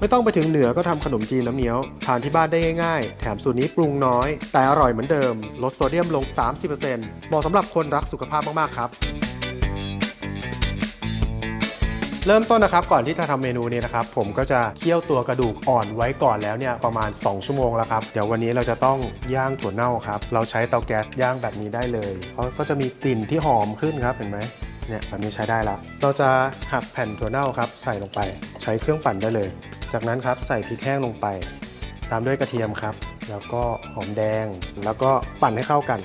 ไม่ต้องไปถึงเหนือก็ทำขนมจีนน้ำเงี้ยวทานที่บ้านได้ง่ายๆ แถมสูตรนี้ปรุงน้อย แต่อร่อยเหมือนเดิม ลดโซเดียมลง 30%เหมาะสำหรับคนรักสุขภาพมากๆครับเริ่มต้นนะครับก่อนที่จะทำเมนูนี้นะครับผมก็จะเคี่ยวตัวกระดูกอ่อนไว้ก่อนแล้วเนี่ยประมาณ 2 ชั่วโมงแล้วครับเดี๋ยววันนี้เราจะต้องย่างถั่วเน่าครับเราใช้เตาแก๊สย่างแบบนี้ได้เลยเขาก็จะมีกลิ่นที่หอมขึ้นครับเห็นไหมเนี่ยแบบนี้ใช้ได้และเราจะหักแผ่นถั่วเน่าครับใส่ลงไป ใช้เครื่องปั่นได้เลย จากนั้นครับใส่พริกแห้งลงไป ตามด้วยกระเทียมครับ แล้วก็หอมแดง แล้วก็ปั่นให้เข้ากัน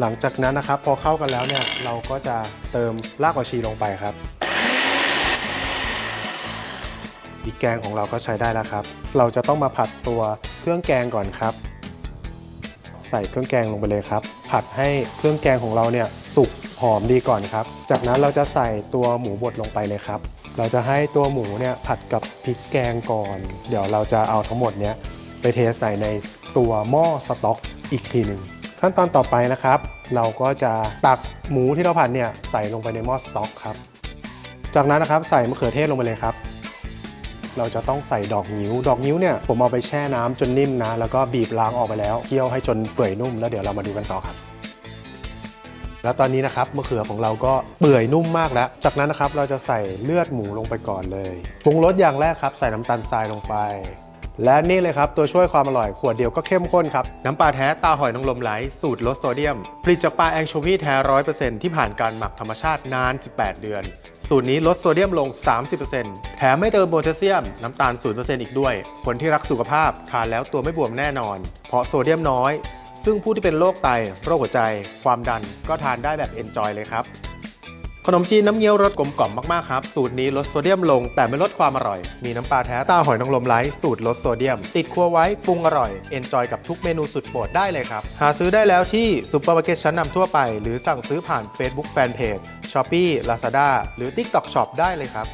หลังจากนั้นนะครับ พอเข้ากันแล้วเนี่ยเราก็จะเติมรากผักชีลงไปครับพริกแกงของเราก็ใช้ได้แล้วครับ เราจะต้องมาผัดตัวเครื่องแกงก่อนครับ ใส่เครื่องแกงลงไปเลยครับ ผัดให้เครื่องแกงของเราเนี่ยสุก หอมดีก่อนครับ จากนั้นเราจะใส่ตัวหมูบดลงไปเลยครับ เราจะให้ตัวหมูเนี่ยผัดกับพริกแกงก่อน เดี๋ยวเราจะเอาทั้งหมดเนี้ยไปเทใส่ในตัวหม้อสต๊อกอีกทีหนึ่งขั้นตอนต่อไปนะครับ เราก็จะตักหมูที่เราผัดเนี่ยใส่ลงไปในหม้อสต๊อกครับ จากนั้นนะครับใส่มะเขือเทศลงไปเลยครับ เราจะต้องใส่ดอกนิ้ว ดอกนิ้วเนี่ยผมเอาไปแช่น้ำจนนิ่มนะ แล้วก็บีบล้างออกไปแล้วเคี่ยวให้จนเปื่อยนุ่มแล้วเดี๋ยวเรามาดูกันต่อครับ แล้วตอนนี้นะครับมะเขือของเราก็เปื่อยนุ่มมากแล้ว จากนั้นนะครับเราจะใส่เลือดหมูลงไปก่อนเลยปรุงรสอย่างแรกครับ ใส่น้ำตาลทรายลงไป และนี่เลยครับ ตัวช่วยความอร่อยขวดเดียวก็เข้มข้นครับ น้ำปลาแท้ตาหอยนางรมไหลสูตรลดโซเดียม ผลิตจากปลาแองโชวีแท้ร้อยเปอร์เซ็นต์ที่ผ่านการหมักธรรมชาตินาน 18 เดือน สูตรนี้ลดโซเดียมลง 30%แถมไม่เติมโพแทสเซียม น้ำตาล0%อีกด้วย คนที่รักสุขภาพทานแล้วตัวไม่บวมแน่นอน เพราะโซเดียมน้อย ซึ่งผู้ที่เป็นโรคไต โรคหัวใจ ความดันก็ทานได้แบบเอนจอยเลยครับ ขนมจีนน้ำเงี้ยวรสกลมกล่อมมากๆครับ สูตรนี้ลดโซเดียมลงแต่ไม่ลดความอร่อย มีน้ำปลาแท้ตาหอยนางรมไลท์สูตรลดโซเดียม ติดครัวไว้ปรุงอร่อยเอนจอยกับทุกเมนูสุดโปรดได้เลยครับ หาซื้อได้แล้วที่ซูเปอร์มาร์เก็ตชั้นนำทั่วไป หรือสั่งซื้อผ่าน Facebook Fanpage Shopee Lazada หรือ TikTok Shop ได้เลยครับ